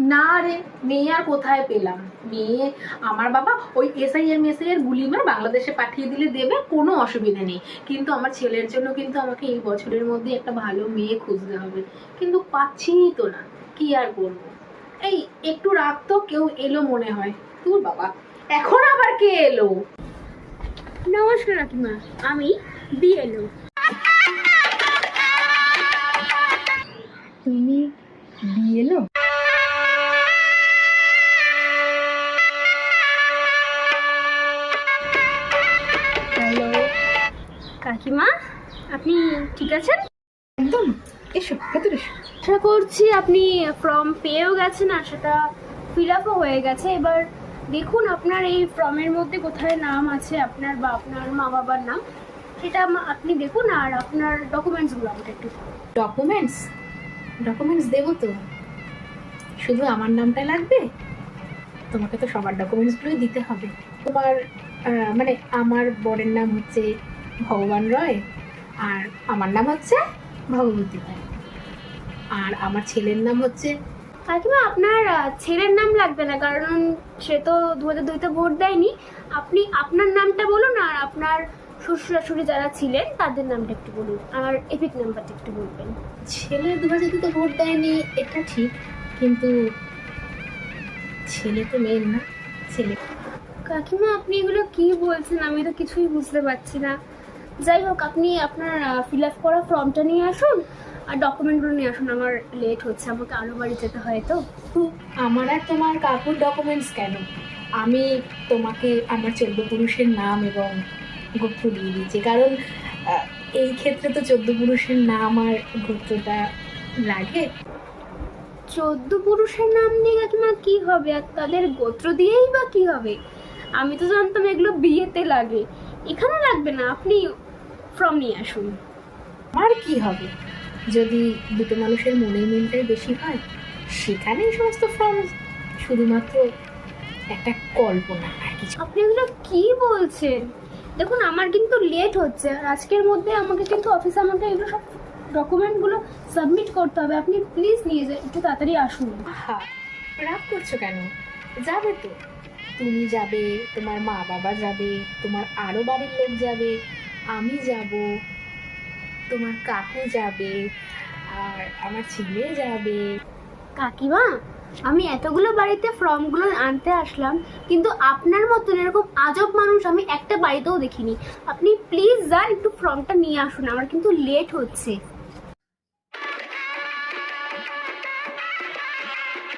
না রে মেয়ে আর কোথায় পেলাম? মেয়ে আমার বাবা ওই এসআইএম এর গুলিমার বাংলাদেশে পাঠিয়ে দিলে দেবে কোনো অসুবিধা নেই। কিন্তু আমার ছেলের জন্য কিন্তু আমাকে এই বছরের মধ্যে একটা ভালো মেয়ে খুঁজতে হবে। কিন্তু পাচ্ছি তো না কি আর করব? এই একটু রাত তো কেউ এলো মনে হয়। তোর বাবা এখন আবার কে এলো? নমস্কার কাকিমা আমি বিএলও। তুমি বিয়েলো কাকিমা আপনি ঠিক আছেন? একদম। এসো ভেতরে এসো। আশা করছি আপনি ফর্ম পেয়েও গেছেন আর সেটা ফিল আপও হয়ে গেছে। এবার দেখুন আপনার এই ফর্মের মধ্যে কোথায় নাম আছে আপনার বা আপনার মা বাবার নাম। সেটা আপনি দেখুন আর আপনার ডকুমেন্টসগুলো আমাকে একটু ডকুমেন্টস ডকুমেন্টস দেবো তো। শুধু আমার নামটা লাগবে? তোমাকে তো সবার ডকুমেন্টসগুলোই দিতে হবে। তোমার মানে আমার বরের নাম হচ্ছে ভগবান রয় আর আমার নাম হচ্ছে ভগবতী রায় আর আমার ছেলের নাম হচ্ছে কাকিমা আপনার ছেলের নাম লাগবে না কারণ সে তো দু হাজার দুইতে ভোট দেয়নি। আপনি আপনার নামটা বলুন আর আপনার শ্বশুর শাশুড়ি যারা ছিলেন তাদের নামটা একটু বলুন। আর এপিক নাম্বারটা একটু বলবেন। ছেলে দু হাজার দুটো ভোট দেয়নি এটা ঠিক কিন্তু ছেলে তো মেয়ের না ছেলে। কাকিমা আপনি এগুলো কি বলছেন? আমি তো কিছুই বুঝতে পারছি না। যাই হোক আপনি আপনার ফিল আপ করা ফর্মটা নিয়ে আসুন আর ডকুমেন্টগুলো নিয়ে আসুন। আমার লেট হচ্ছে আমাকে আলো বাড়ি যেতে হয় তো। আমার আর তোমার কাকুর ডকুমেন্টস কেন? আমি তোমাকে আমার চোদ্দ পুরুষের নাম এবং গোত্র দিয়ে দিয়েছি কারণ এই ক্ষেত্রে তো চোদ্দ পুরুষের নাম আর গোত্রটা লাগে। চোদ্দ পুরুষের নাম নিয়ে কাকিমা কি হবে? আর তাদের গোত্র দিয়েই বা কি হবে? আমি তো জানতাম এগুলো বিয়েতে লাগে। এখানে লাগবে না। আপনি ফর্ম নিয়ে আসুন। আর কি হবে? যদি দুটো মানুষের মনের মিলটাই বেশি হয় সেখানেই সমস্ত ফর্ম শুধুমাত্র একটা কল্পনা আর কিছু। আপনি এগুলো কি বলছেন? দেখুন আমার কিন্তু লেট হচ্ছে আর আজকের মধ্যে আমাকে কিন্তু অফিসে আমাকে এগুলো সব ডকুমেন্টগুলো সাবমিট করতে হবে। আপনি প্লিজ নিয়ে যান একটু তাড়াতাড়ি আসুন। হ্যাঁ রাগ করছ কেন? যাবে তো। তুমি যাবে তোমার মা বাবা যাবে তোমার আরও বাড়ির লোক যাবে আমি যাব, তোমার কাকু যাবে, আর আমার ছেলে যাবে। কাকিমা, আমি এতগুলো বাড়িতে ফর্মগুলো আনতে আসলাম, কিন্তু আপনার মতন এরকম আজব মানুষ আমি একটা বাড়িতেও দেখিনি। আপনি প্লিজ যান, একটু ফর্মটা নিয়ে আসুন, আমার কিন্তু লেট হচ্ছে।